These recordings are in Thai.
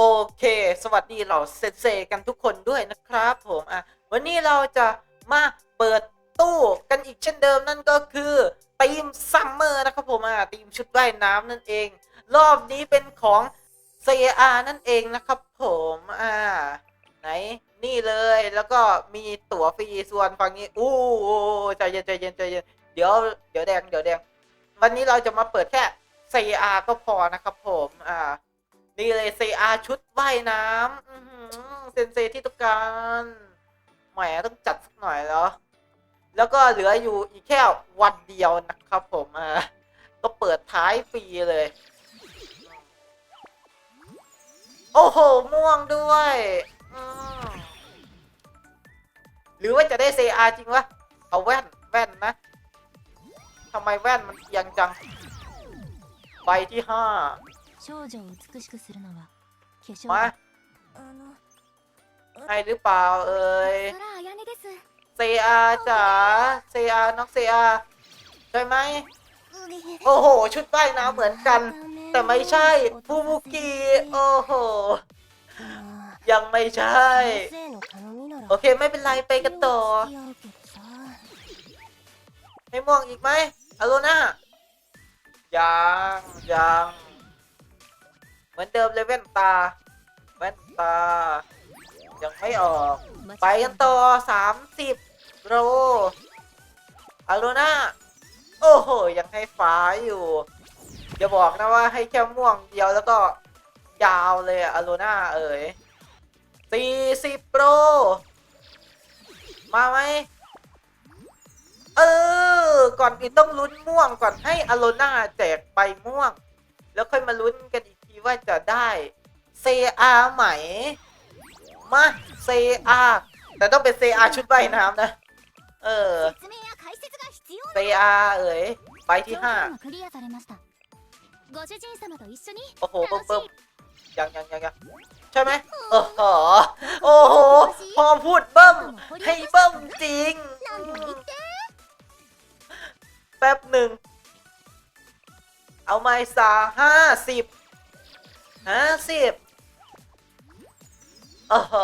โอเค สวัสดีเหล่าเซเซกันทุกคนด้วยนะครับผมอะวันนี้เราจะมาเปิดตู้กันอีกเช่นเดิมนั่นก็คือทีมซัมเมอร์นะครับผมอะทีมชุดว่ายน้ำนั่นเอง รอบนี้เป็นของ CR นั่นเองนะครับผมอ่าไหนนี่เลยแล้วก็มีตั๋วฟรีส่วนฝั่งนี้อู้ใจเย็นใจเย็นใจเย็นเดี๋ยวเดี๋ยวแดงเดี๋ยวแดงวันนี้เราจะมาเปิดแค่ CR ก็พอนะครับผมอ่า นี่เลย CR ชุดว่ายน้ำเซนเซที่ต้องการแหมต้องจัดสักหน่อยแล้ว แล้วก็เหลืออยู่อีกแค่วันเดียวนะครับผมอ่าก็เปิดท้ายฟรีเลย โอ้โห ม่วงด้วยหรือว่าจะได้ CR จริงวะ เอาแว่น แว่นนะทำไมแว่นมันเอียงจัง ใบที่ห้า 少女を美しくするのは化粧 มา だあの ให้หรือเปล่าเอ่ย 空あやねです เซียจ๋าเซียน้องเซียใช่ไหม โอ้โห ชุดว่ายน้ำเหมือนกัน แต่ไม่ใช่ฟูบุกิโอ้โห ยังไม่ใช่ โอเค ไม่เป็นไรไปกันต่อ ให้ม่วงอีกไหมอโลน่ายังยังเห มือนเดิมเลยแว่นตา แว่นตา ยังไม่ออก ไปกันต่อสามสิบโลอโลน่าโอ้โห ยังให้ฟ้าอยู่ อย่าบอกนะว่าให้แค่ม่วงเดียวแล้วก็ยาวเลยอะอโลน่าเอ๋ยสี่สิบโลมาไหมเออ ก่อนอื่นต้องลุ้นม่วงก่อนให้อโลน่าแจกใบม่วง แล้วค่อยมาลุ้นกันอีกที ว่าจะได้เซอาไหม มาเซอาแต่ต้องเป็นเซอาชุดว่ายน้ำนะ เออเซอาเอ๋ยใบที่ห้าโอ้โหเบิ่มยังยังยังยังใช่ไหมโอ้โหโอ้โห พอพูดเบิ่มให้เบิ่มจริง แป๊บหนึ่ง เอาไม้สาห้าสิบ ห้าสิบโอ้โห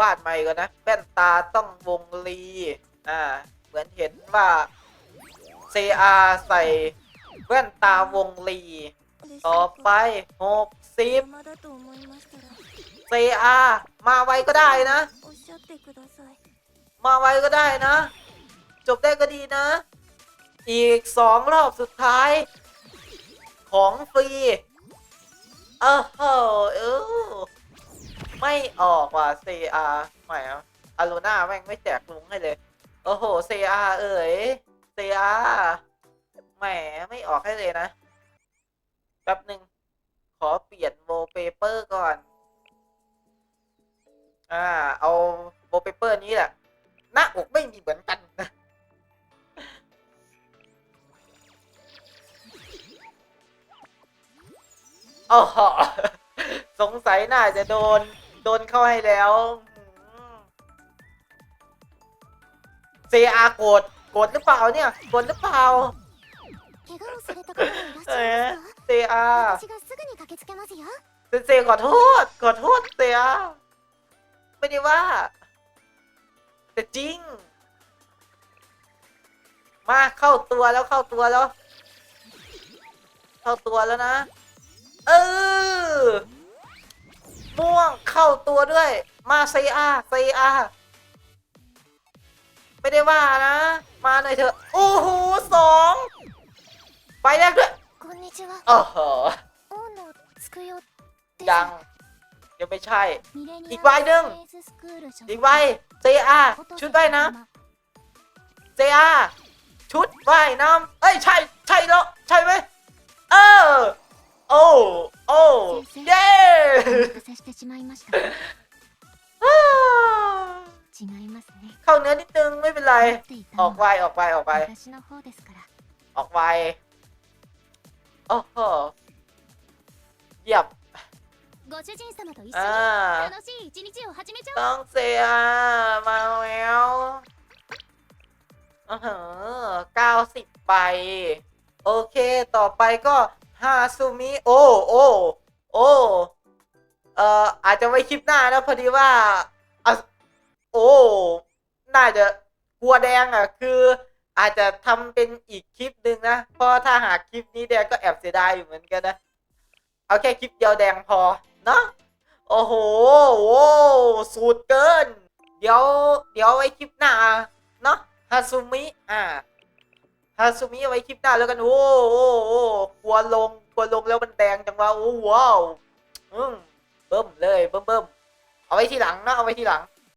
วาดใหม่ก่อนนะแว่นตาต้องวงรี อ่า เหมือนเห็นว่า CR ใส่แว่นตาวงรี ต่อไปหกสิบ CR มาไวก็ได้นะ มาไวก็ได้นะ จบได้ก็ดีนะ อีกสองรอบสุดท้าย ของฟรีเออโหเออไม่ออกว่ะ CR ใหม่อะอารูน่าแม่งไม่แจกลุงให้เลย โอ้โห CR เอ๋ย CR แหมไม่ออกให้เลยนะแป๊บหนึ่งขอเปลี่ยนโวเปเปอร์ก่อน อ่า เอาโวเปเปอร์นี้แหละ หน้าอกไม่มีเหมือนกันนะ อ๋อสงสัยน่าจะโดน โดนเข้าให้แล้วเซอาโกรธโกรธหรือเปล่าเนี่ยโกรธหรือเปล่าเซอาเซขอโทษขอโทษเซอาไม่ได้ว่า แต่จริง มาเข้าตัวแล้วเข้าตัวแล้ว เข้าตัวแล้วนะ เออ ม่วงเข้าตัวด้วย มาเซอาเซอาไม่ได้ว่านะ มาหน่อยเถอะ โอ้โหสองไปแรกด้วยโอ้โหยังยังไม่ใช่ อีกใบหนึ่งอีกใบเซอาชุดใบนะเซอาชุดว่ายน้ำเอ้ย ใช่ ใช่แล้ว ใช่ไหมเออ โอ้ โอ้ เย้ お待たせしてしまいました อ่า 違いますね เข้าเนื้อนิดนึงไม่เป็นไร 待っていた ออก の ไว は ออกไวออกไว 私の方ですから ออกไวโอ้โหเยี่ยม ご主人様と一緒 อ่า に楽しい一日を始めちゃおう ต้องเซียมาแล้วอือหือเก้าสิบใบ โอเค ต่อไปก็ ฮาซูมิโอโอโอเอ่ออาจจะไว้คลิปหน้านะพอดีว่าอะโอ้น่าจะกลัวแดงอะคืออาจจะทำเป็นอีกคลิปหนึ่งนะเพราะถ้าหากคลิปนี้แดงก็แอบเสียดายอยู่เหมือนกันนะ เอาแค่คลิปเดียวแดงพอเนาะโอ้โหโว้สูตรเกิน เดี๋ยว เดี๋ยวไว้คลิปหน้า เนาะฮาซูมิอ่า้าซูมิเอาไว้คลิปหน้าแล้วกัน โอ้โอ้โอ้ครัวลงทัวลงแล้วมันแดงจังวะโอ้ว้าวอืมเบิ่มเลยเบิ่มเบิ่มเอาไว้ทีหลังนะเอาไว้ทีหลัง